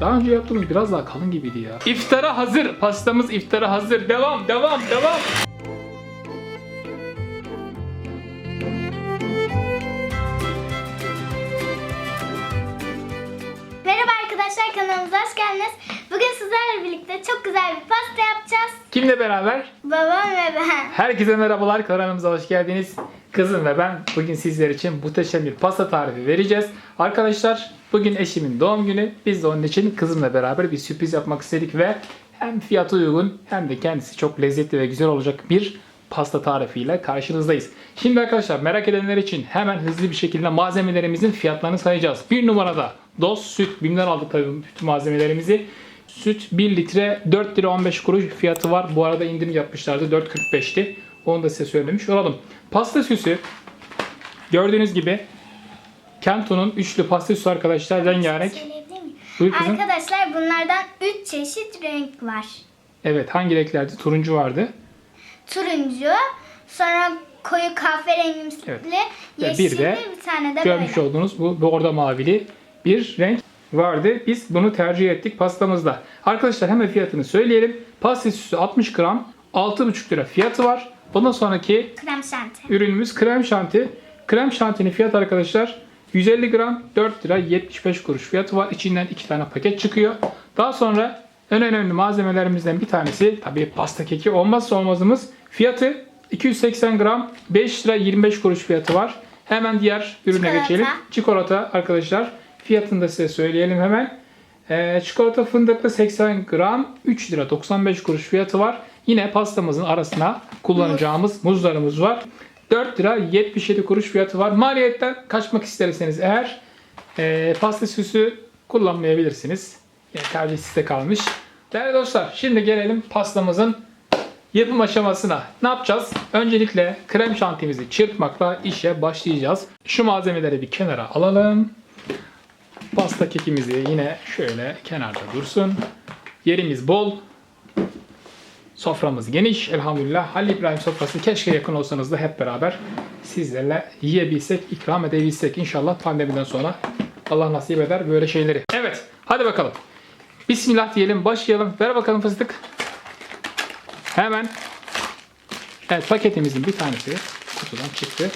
Daha önce yaptığımız biraz daha kalın gibiydi ya. İftara hazır. Pastamız iftara hazır. Devam, devam, devam. Merhaba arkadaşlar kanalımıza hoş geldiniz. Bugün sizlerle birlikte çok güzel bir pasta yapacağız. Kimle beraber? Babam ve ben. Herkese merhabalar. Kanalımıza hoş geldiniz. Kızım ve ben bugün sizler için muhteşem bir pasta tarifi vereceğiz. Arkadaşlar bugün eşimin doğum günü. Biz de onun için kızımla beraber bir sürpriz yapmak istedik ve hem fiyatı uygun hem de kendisi çok lezzetli ve güzel olacak bir pasta tarifiyle karşınızdayız. Şimdi arkadaşlar merak edenler için hemen hızlı bir şekilde malzemelerimizin fiyatlarını sayacağız. Bir numarada doz süt. Bim'den aldık tabii bütün malzemelerimizi. Süt 1 litre 4 lira 15 kuruş fiyatı var. Bu arada indirim yapmışlardı 4.45'ti. Onu da size söylemiş olalım. Pasta süsü gördüğünüz gibi Kento'nun üçlü pasta süsü arkadaşlar rengarenk. Buyur kızım. Arkadaşlar bunlardan 3 çeşit renk var. Evet hangi renklerdi? Turuncu vardı. Turuncu, sonra koyu kahverengimsi, Evet. Ve yeşilli bir de bir tane de Görmüş böyle. olduğunuz bu bordo mavili bir renk vardı. Biz bunu tercih ettik pastamızda. Arkadaşlar hemen fiyatını söyleyelim. Pasta süsü 60 gram 6,5 lira fiyatı var. Bundan sonraki Krem şanti. ürünümüz krem şanti. Krem şantinin fiyatı arkadaşlar 150 gram 4 lira 75 kuruş fiyatı var. İçinden 2 tane paket çıkıyor. Daha sonra en önemli malzemelerimizden bir tanesi tabii pasta keki olmazsa olmazımız. Fiyatı 280 gram 5 lira 25 kuruş fiyatı var. Hemen diğer ürüne Çikolata. geçelim. Çikolata arkadaşlar. Fiyatını da size söyleyelim hemen. Ee, çikolata fındıklı 80 gram 3 lira 95 kuruş fiyatı var. Yine pastamızın arasına kullanacağımız muzlarımız var. 4 lira 77 kuruş fiyatı var. Maliyetten kaçmak isterseniz eğer e, pasta süsü kullanmayabilirsiniz. Yani tercih size kalmış. Değerli dostlar şimdi gelelim pastamızın yapım aşamasına. Ne yapacağız? Öncelikle krem şantimizi çırpmakla işe başlayacağız. Şu malzemeleri bir kenara alalım. Pasta kekimizi yine şöyle kenarda dursun. Yerimiz bol. Soframız geniş. Elhamdülillah. Halil İbrahim sofrası keşke yakın olsanız da hep beraber sizlerle yiyebilsek, ikram edebilsek. İnşallah pandemiden sonra Allah nasip eder böyle şeyleri. Evet. Hadi bakalım. Bismillah diyelim. Başlayalım. Ver bakalım fıstık. Hemen Evet paketimizin bir tanesi kutudan çıktı.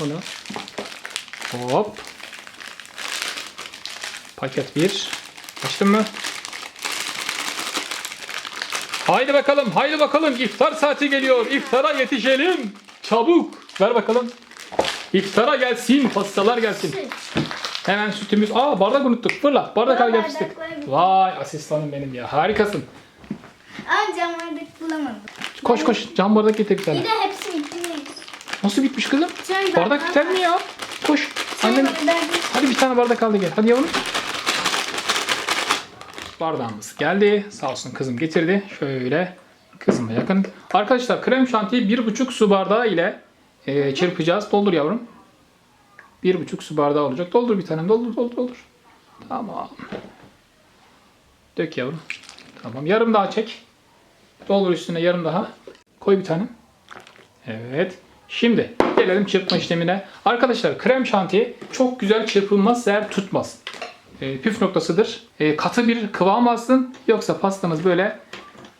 Bunu hop paket 1 açtın mı? Haydi bakalım, haydi bakalım. İftar saati geliyor. İftara yetişelim. Çabuk. Ver bakalım. İftara gelsin, pastalar gelsin. Hemen sütümüz. Aa bardak unuttuk. Fırla. Bardak al gel fıstık. Vay asistanım benim ya. Harikasın. Ama cam bardak bulamadım. Koş koş. Cam bardak getir bir tane. Bir de hepsi bitti. Nasıl bitmiş kızım? Bardak biter mi ya? Koş. Annem. Hadi bir tane bardak aldı gel. Hadi yavrum. Bardağımız geldi. Sağ olsun kızım getirdi. Şöyle kızıma yakın. Arkadaşlar krem şantiyi bir buçuk su bardağı ile e, çırpacağız. Doldur yavrum. Bir buçuk su bardağı olacak. Doldur bir tane. Doldur doldur doldur. Tamam. Dök yavrum. Tamam. Yarım daha çek. Doldur üstüne yarım daha. Koy bir tane. Evet. Şimdi gelelim çırpma işlemine. Arkadaşlar krem şanti çok güzel çırpılmaz eğer tutmaz. E, püf noktasıdır. E, katı bir kıvam alsın yoksa pastanız böyle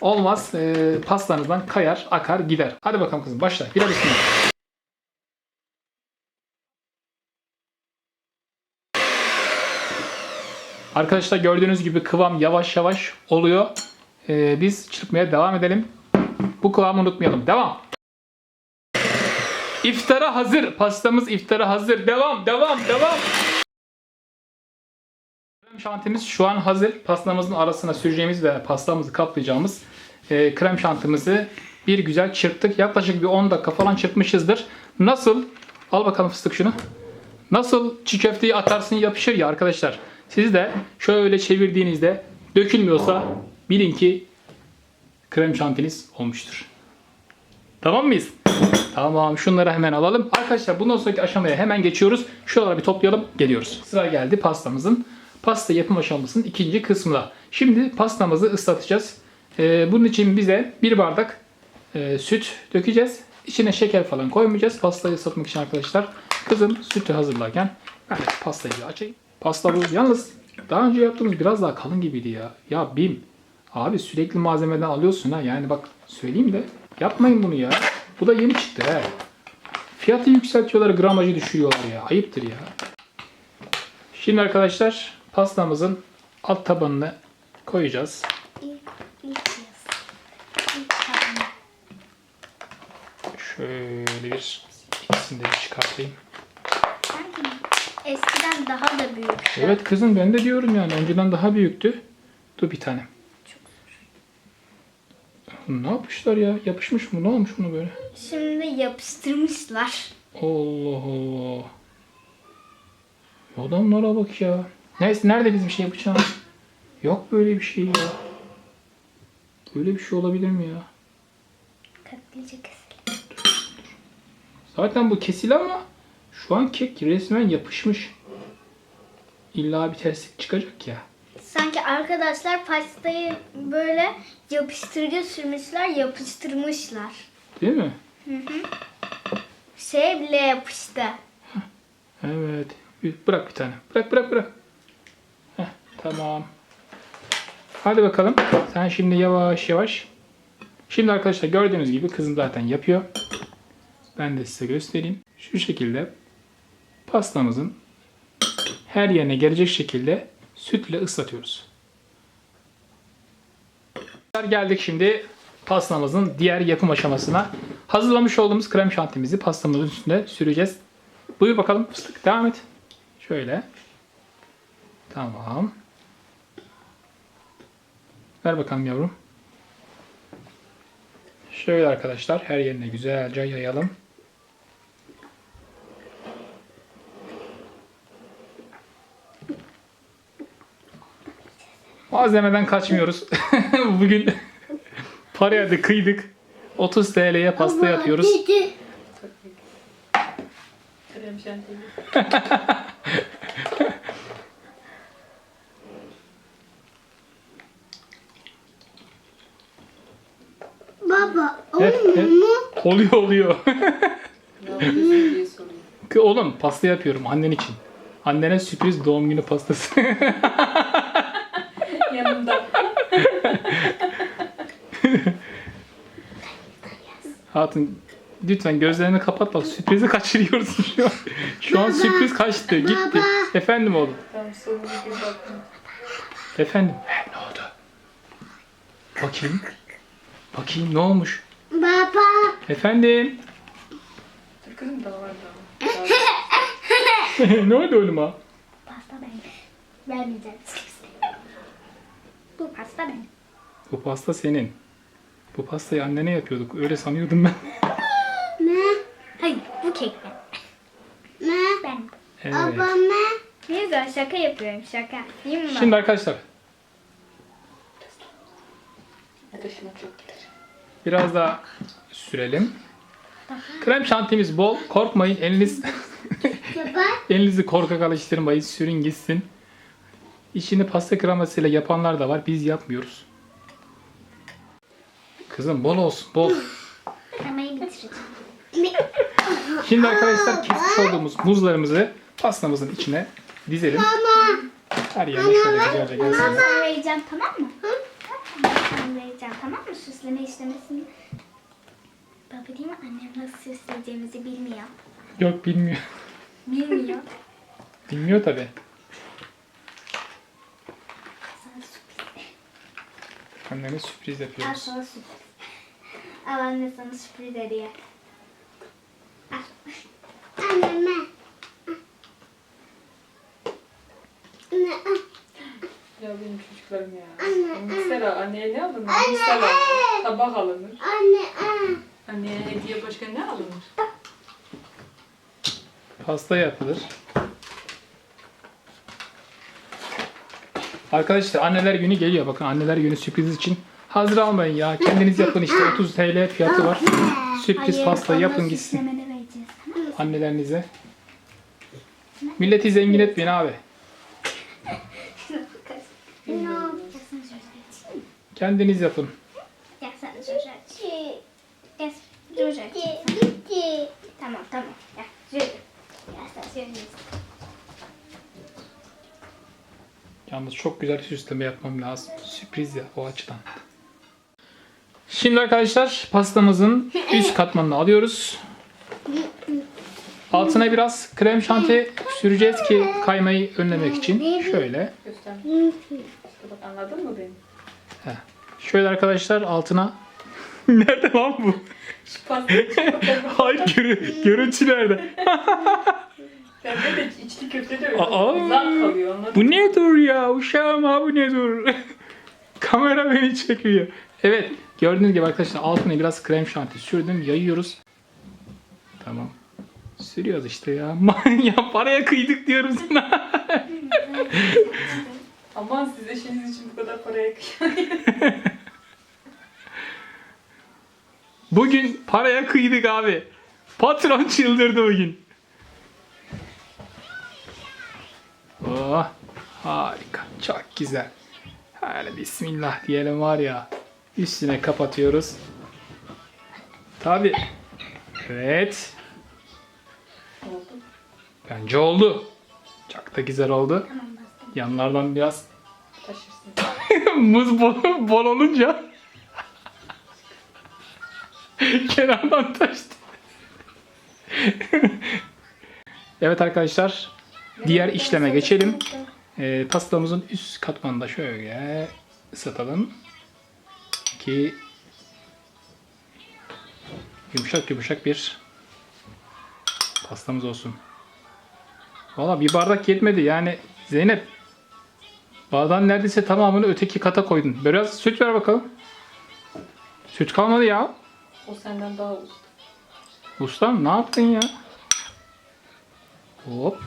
olmaz. E, pastanızdan kayar, akar, gider. Hadi bakalım kızım başla. Biraz üstüne. Arkadaşlar gördüğünüz gibi kıvam yavaş yavaş oluyor. E, biz çırpmaya devam edelim. Bu kıvamı unutmayalım. Devam. İftara hazır. Pastamız iftara hazır. Devam, devam, devam. Krem şantimiz şu an hazır. Pastamızın arasına süreceğimiz ve pastamızı kaplayacağımız e, krem şantımızı bir güzel çırptık. Yaklaşık bir 10 dakika falan çırpmışızdır. Nasıl? Al bakalım fıstık şunu. Nasıl çiğ köfteyi atarsın yapışır ya arkadaşlar. Siz de şöyle çevirdiğinizde dökülmüyorsa bilin ki krem şantiniz olmuştur. Tamam mıyız? Tamam şunları hemen alalım. Arkadaşlar bundan sonraki aşamaya hemen geçiyoruz. Şuraları bir toplayalım geliyoruz. Sıra geldi pastamızın. Pasta yapım aşamasının ikinci kısmına. Şimdi pastamızı ıslatacağız. Ee, bunun için bize bir bardak e, süt dökeceğiz. İçine şeker falan koymayacağız. Pastayı ıslatmak için arkadaşlar. Kızım sütü hazırlarken ben de pastayı açayım. Pasta bu. Yalnız Daha önce yaptığımız biraz daha kalın gibiydi ya. Ya Bim. Abi sürekli malzemeden alıyorsun ha. Yani bak söyleyeyim de yapmayın bunu ya. Bu da yeni çıktı he. Fiyatı yükseltiyorlar, gramajı düşürüyorlar ya. Ayıptır ya. Şimdi arkadaşlar pastamızın alt tabanını koyacağız. Şöyle bir ikisini de bir çıkartayım. Eskiden daha da büyük. Evet kızım ben de diyorum yani önceden daha büyüktü. Dur bir tane. Ne yapmışlar ya? Yapışmış mı? Ne olmuş bunu böyle? Şimdi yapıştırmışlar. Allah Allah. Adamlara bak ya. Neyse nerede bizim şey yapacağımız? Yok böyle bir şey ya. Böyle bir şey olabilir mi ya? Katlayacak kesin. Zaten bu kesili ama şu an kek resmen yapışmış. İlla bir terslik çıkacak ya. Sanki arkadaşlar pastayı böyle yapıştırıcı sürmüşler, yapıştırmışlar. Değil mi? Şey bile yapıştı. Evet. Bırak bir tane. Bırak bırak bırak. Tamam. Hadi bakalım. Sen şimdi yavaş yavaş. Şimdi arkadaşlar gördüğünüz gibi kızım zaten yapıyor. Ben de size göstereyim. Şu şekilde pastamızın her yerine gelecek şekilde sütle ıslatıyoruz. Geldik şimdi pastamızın diğer yapım aşamasına. Hazırlamış olduğumuz krem şantimizi pastamızın üstünde süreceğiz. Buyur bakalım fıstık devam et. Şöyle. Tamam. Ver bakalım yavrum. Şöyle arkadaşlar her yerine güzelce yayalım. Malzemeden kaçmıyoruz. Bugün paraya da kıydık. 30 TL'ye pasta yapıyoruz. Krem şantiyi. Baba, Hep, hep. Oluyor oluyor. Ne yapıyorsun diye soruyor. Ki Oğlum pasta yapıyorum annen için. Annene sürpriz doğum günü pastası. Yanımda. Hatun lütfen gözlerini kapat bak sürprizi kaçırıyorsun şu an. Şu an sürpriz kaçtı gitti. Efendim oğlum. Tamam sonra bir gün bakma. Efendim. He, ne oldu? Bakayım. Bakayım ne olmuş? Baba. Efendim. Dur kızım daha var daha. ne oldu oğluma? Pasta benim. Vermeyeceğim. Bu pasta benim. Bu pasta senin. Bu pastayı annene yapıyorduk. Öyle sanıyordum ben. Ne? Hayır, bu kek benim. Ne? Ben. Evet. ne? Ne güzel şaka yapıyorum şaka. Değil mi? Şimdi arkadaşlar Ateşime çok gider. biraz daha sürelim. Krem şantimiz bol. Korkmayın. Eliniz elinizi korkak alıştırmayın. Sürün gitsin. İşini pasta kremasıyla yapanlar da var. Biz yapmıyoruz. Kızım bol olsun. Bol. Kremayı bitireceğim. Şimdi arkadaşlar kesmiş olduğumuz muzlarımızı pastamızın içine dizelim. Her yerine şöyle güzelce gelsin. Sana vereceğim tamam mı? Sana vereceğim tamam mı? Süsleme işlemesini. Baba değil mi? Annem nasıl süsleyeceğimizi bilmiyor. Yok bilmiyor. Bilmiyor. Bilmiyor tabi. Sana sürpriz. Annene sürpriz Al yapıyoruz. sana sürpriz. Al anne sana sürpriz hediye. Al. Anneme. Ya benim çocuklarım ya. Mesela anneye ne alınır? Misal alınır. Tabak alınır. Anne. Anneye hediye başka ne alınır? Pasta yapılır. Arkadaşlar anneler günü geliyor. Bakın anneler günü sürpriz için. Hazır almayın ya. Kendiniz yapın işte. 30 TL fiyatı var. Sürpriz pasta yapın gitsin annelerinize. Milleti zengin etmeyin abi. Kendiniz yapın. Gel sen de çocuğa. Gel çocuğa. Tamam tamam. Gel çocuğa. Gel sen çocuğa. çok güzel süsleme yapmam lazım. Sürpriz ya o açıdan. Şimdi arkadaşlar pastamızın üst katmanını alıyoruz. Altına biraz krem şanti süreceğiz ki kaymayı önlemek için. Şöyle. Göster. Anladın mı beni? Şöyle arkadaşlar altına Nerede lan bu? Şu çıkartalım. Hayır görü- görüntü nerede? Bende de içli köfte de öyle. Aa. Uzak kalıyor anladın mı? Bu ne dur ya? Uşağım ha bu ne dur? Kamera beni çekiyor. Evet gördüğünüz gibi arkadaşlar altına biraz krem şanti sürdüm. Yayıyoruz. Tamam. Sürüyoruz işte ya. ya paraya kıydık diyorum sana. Aman siz eşiniz için bu kadar paraya kıyar. Bugün paraya kıydık abi. Patron çıldırdı bugün. Oh, harika. Çok güzel. Hadi bismillah diyelim var ya. Üstüne kapatıyoruz. Tabi. Evet. Oldu. Bence oldu. Çok da güzel oldu. Yanlardan biraz muz bol, bol olunca taştı. evet arkadaşlar diğer işleme geçelim. Ee, pastamızın üst katmanını da şöyle ıslatalım ki yumuşak yumuşak bir pastamız olsun. Valla bir bardak yetmedi yani Zeynep bardağın neredeyse tamamını öteki kata koydun. Biraz süt ver bakalım. Süt kalmadı ya. O senden daha usta. Ustam ne yaptın ya? Hop.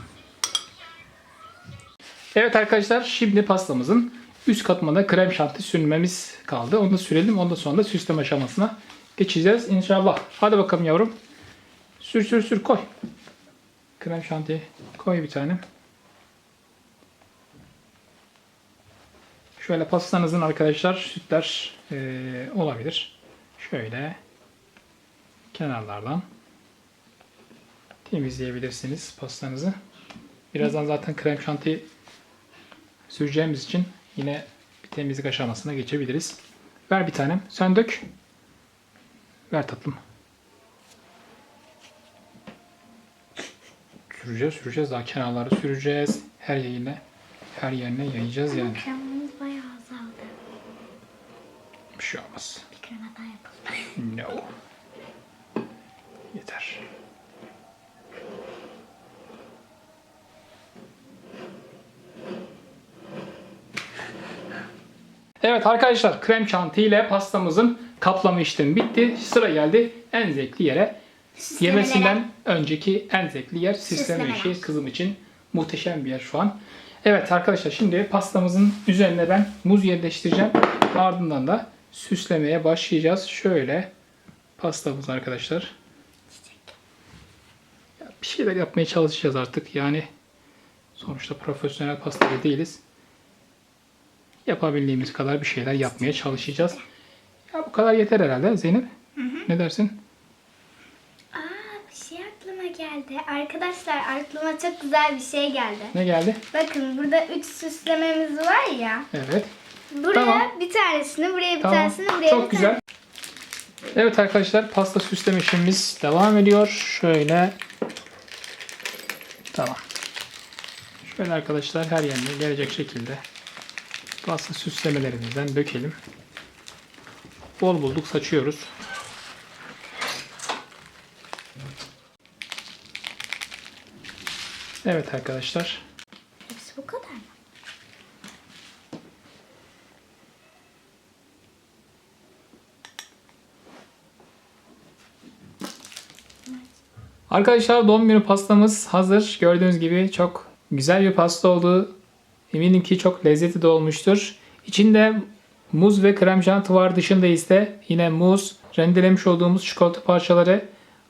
Evet arkadaşlar şimdi pastamızın üst katmanda krem şanti sürmemiz kaldı. Onu da sürelim. Ondan sonra da süsleme aşamasına geçeceğiz inşallah. Hadi bakalım yavrum. Sür sür sür koy. Krem şanti koy bir tane. Şöyle pastanızın arkadaşlar sütler eee, olabilir. Şöyle kenarlardan temizleyebilirsiniz pastanızı. Birazdan zaten krem şanti süreceğimiz için yine bir temizlik aşamasına geçebiliriz. Ver bir tanem. Sen dök. Ver tatlım. Süreceğiz, süreceğiz. Daha kenarları süreceğiz. Her yerine, her yerine yayacağız yani. Kremimiz bayağı azaldı. Bir şey olmaz. Bir krema daha yapalım. No. Yeter. Evet arkadaşlar krem şanti ile pastamızın kaplama işlemi bitti. Sıra geldi en zevkli yere. Süslemelere. Yemesinden önceki en zevkli yer Süslemeler. işi kızım için muhteşem bir yer şu an. Evet arkadaşlar şimdi pastamızın üzerine ben muz yerleştireceğim. Ardından da süslemeye başlayacağız. Şöyle pastamız arkadaşlar. Bir şeyler yapmaya çalışacağız artık. Yani sonuçta profesyonel pastacı değiliz. Yapabildiğimiz kadar bir şeyler yapmaya çalışacağız. Ya bu kadar yeter herhalde Zeynep. Ne dersin? Aa bir şey aklıma geldi. Arkadaşlar aklıma çok güzel bir şey geldi. Ne geldi? Bakın burada 3 süslememiz var ya. Evet. Buraya Tamam. bir tanesini, buraya bir Tamam. tanesini, buraya Çok bir güzel. Evet arkadaşlar pasta süsleme işlemimiz devam ediyor. Şöyle. Tamam. Şöyle arkadaşlar her yerine gelecek şekilde pasta süslemelerimizden dökelim. Bol bulduk saçıyoruz. Evet arkadaşlar. Hepsi bu kadar mı? Arkadaşlar doğum günü pastamız hazır. Gördüğünüz gibi çok güzel bir pasta oldu. Eminim ki çok lezzetli de olmuştur. İçinde muz ve krem şanti var. Dışında ise yine muz, rendelemiş olduğumuz çikolata parçaları.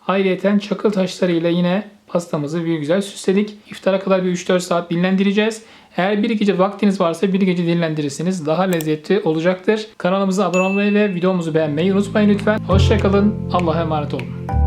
Ayrıyeten çakıl taşları ile yine pastamızı bir güzel süsledik. İftara kadar bir 3-4 saat dinlendireceğiz. Eğer bir gece vaktiniz varsa bir gece dinlendirirsiniz. Daha lezzetli olacaktır. Kanalımıza abone olmayı ve videomuzu beğenmeyi unutmayın lütfen. Hoşçakalın. Allah'a emanet olun.